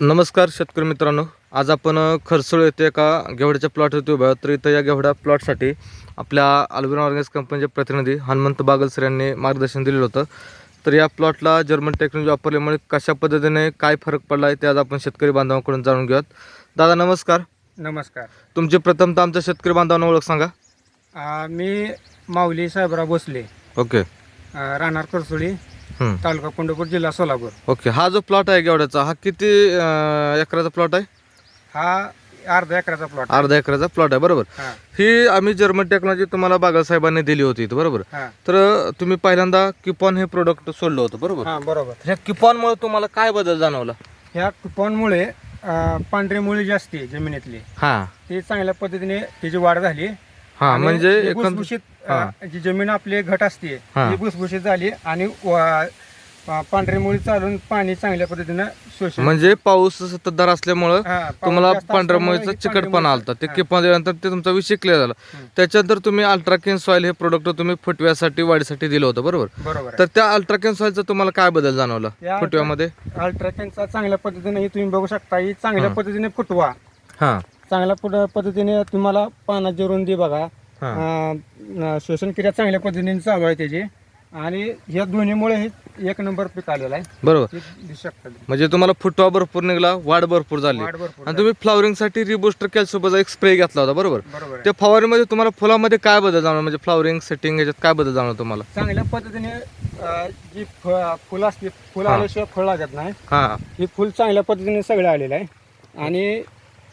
नमस्कार शेतकरी मित्रांनो. आज आपण खरसुळ येथे एका घेवड्याच्या प्लॉटवरती उभा तर इथं या घेवड्या प्लॉटसाठी आपल्या अल्बिनो ऑर्गॅनिक्स कंपनीचे प्रतिनिधी हनुमंत बागलसर यांनी मार्गदर्शन दिलेलं होतं. तर या प्लॉटला जर्मन टेक्नॉलॉजी वापरल्यामुळे कशा पद्धतीने काय फरक पडला आहे ते आज आपण शेतकरी बांधवांकडून जाणून घेऊयात. दादा नमस्कार. नमस्कार. तुमची प्रथमतः आमच्या शेतकरी बांधवांना ओळख सांगा. मी माऊली साहेबराव भोसले. ओके. राहणार करसुळी तालुका पंढरपूर जिल्हा सोलापूर. ओके हा जो प्लॉट आहे घेवड्याचा हा किती अ, एकराचा प्लॉट आहे? हा अर्धा एकराचा प्लॉट अर्धा एकराचा प्लॉट आहे बरोबर. हा. ही आम्ही जर्मन टेक्नॉलॉजी तुम्हाला बागल साहेबांनी दिली होती इथं बरोबर. हा. तर तुम्ही पहिल्यांदा किपॉन हे प्रोडक्ट सोडलं होतं बरोबर. हा बरोबर. ह्या किपॉनमुळे तुम्हाला काय बदल जाणवला? ह्या कुपॉनमुळे आ, पांढरी मुळी जास्त आहे जमिनीतली. हा. ती चांगल्या पद्धतीने त्याची वाढ झाली. हा आणि म्हणजे जी एकंद भुसभुशीत जी जमीन आपली घट असते हा. ती भुसभुशीत झाली आणि वा- पांढरी मुळी चालून पाणी चांगल्या पद्धतीनं शोषण म्हणजे पाऊस सततधार असल्यामुळं हा, पाऊस तुम्हाला जास्त पांढऱ्या असल्यामुळे मुळीचा ही चिकटपणा पांढरी आलता. ते मुळी- किपॉन दिल्यानंतर ते तुमचा विषय क्लिअर झाला. त्याच्यानंतर तुम्ही अल्ट्राकेन सॉइल हे प्रोडक्ट तुम्ही फुटव्यासाठी वाढीसाठी दिलं होतं बरोबर? बरोबर आहे. तर त्या अल्ट्राकेन सॉइलचा तुम्हाला काय बदल जाणवला या फुटव्यामध्ये? अल्ट्राकेनचा चांगल्या पद्धतीने ही तुम्ही बघू शकता ही चांगल्या हा. पद्धतीने फुटवा. हा. चांगल्या पुढ- पद्धतीने तुम्हाला पानाची रुंदी बघा. हा. अं, श्वसन क्रिया चांगल्या पद्धतीने चालू आहे त्याची. आणि ह्या दोन्हीमुळे हे एक नंबर पीक आलेला आहे. बरोबर. ते दिसू शकतं. म्हणजे तुम्हाला फुटवा भरपूर निघला वाढ भरपूर झाली. वाढ भरपूर आणि तुम्ही फ्लॉवरिंगसाठी रिबुस्टर कॅल्सोबतचा एक स्प्रे घेतला होता बरोबर? बरोबर आहे. त्या तुम्हाला फुलामध्ये काय बदल जाणवला? म्हणजे फ्लॉवरिंग सेटिंग याच्यात काय बदल जाणवला तुम्हाला? चांगल्या पद्धतीने अं, जी फ- फुलं असते फुलं. आल्याशिवाय फळ लागत नाही. हा. ही फुल चांगल्या पद्धतीने सगळं आलेलं आहे. आणि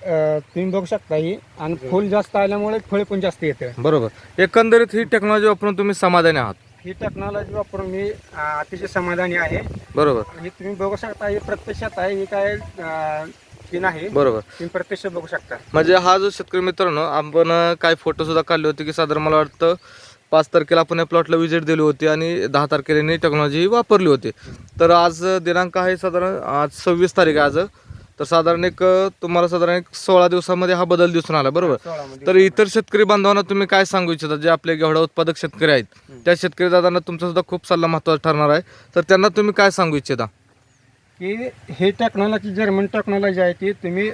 अं, तुम्ही बघू शकता ही. आणि फुल जास्त आल्यामुळे फळ पण जास्त येतं. बरोबर. एकंदरीत ही टेक्नॉलॉजी वापरून तुम्ही समाधानी आहात? ही टेक्नॉलॉजी वापरून मी अं, अतिशय समाधानी आहे. बरोबर. हे तुम्ही बघू शकता हे प्रत्यक्षात आहे हे काय अं, हे नाही. बरोबर. तुम्ही प्रत्यक्ष बघू शकता. म्हणजे हा जो शेतकरी मित्रांनो आपण अं, काही फोटो सुद्धा काढले होते की साधारण मला वाटतं पाच तारखेला आपण या प्लॉटला व्हिजिट दिली होती आणि दहा तारखेला टेक्नॉलॉजी वापरली होती. तर आज दिनांक आहे साधारण आज सव्वीस तारीख आहे आज. तर साधारण एक तुम्हाला साधारण एक सोळा दिवसामध्ये हा बदल दिसून आला बरोबर? सोळामध्ये. तर इतर शेतकरी बांधवांना तुम्ही काय सांगू इच्छिता? जे आपले घेवडा उत्पादक शेतकरी आहेत त्या शेतकरी दादांना तुमचा सुद्धा खूप सल्ला महत्त्वाचा ठरणार आहे. तर त्यांना तुम्ही काय सांगू इच्छिता? की हे टेक्नॉलॉजी जर्मन टेक्नॉलॉजी आहे ती. तुम्ही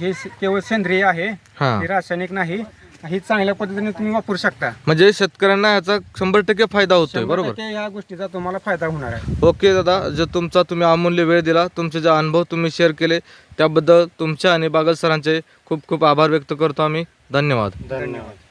हे केवळ सेंद्रिय आहे. हे रासायनिक नाही. ही चांगल्या पद्धतीने तुम्ही वापरू शकता. म्हणजे शेतकऱ्यांना याचा शंभर टक्के फायदा होतोय शंभर बरोबर? टक्के या गोष्टीचा तुम्हाला फायदा होणार आहे. ओके दादा जो तुमचा तुम्ही अमूल्य वेळ दिला तुमचे जे अनुभव तुम्ही शेअर केले त्याबद्दल तुमच्या आणि बागल सरांचे खूप खूप आभार व्यक्त करतो आम्ही. धन्यवाद. धन्यवाद.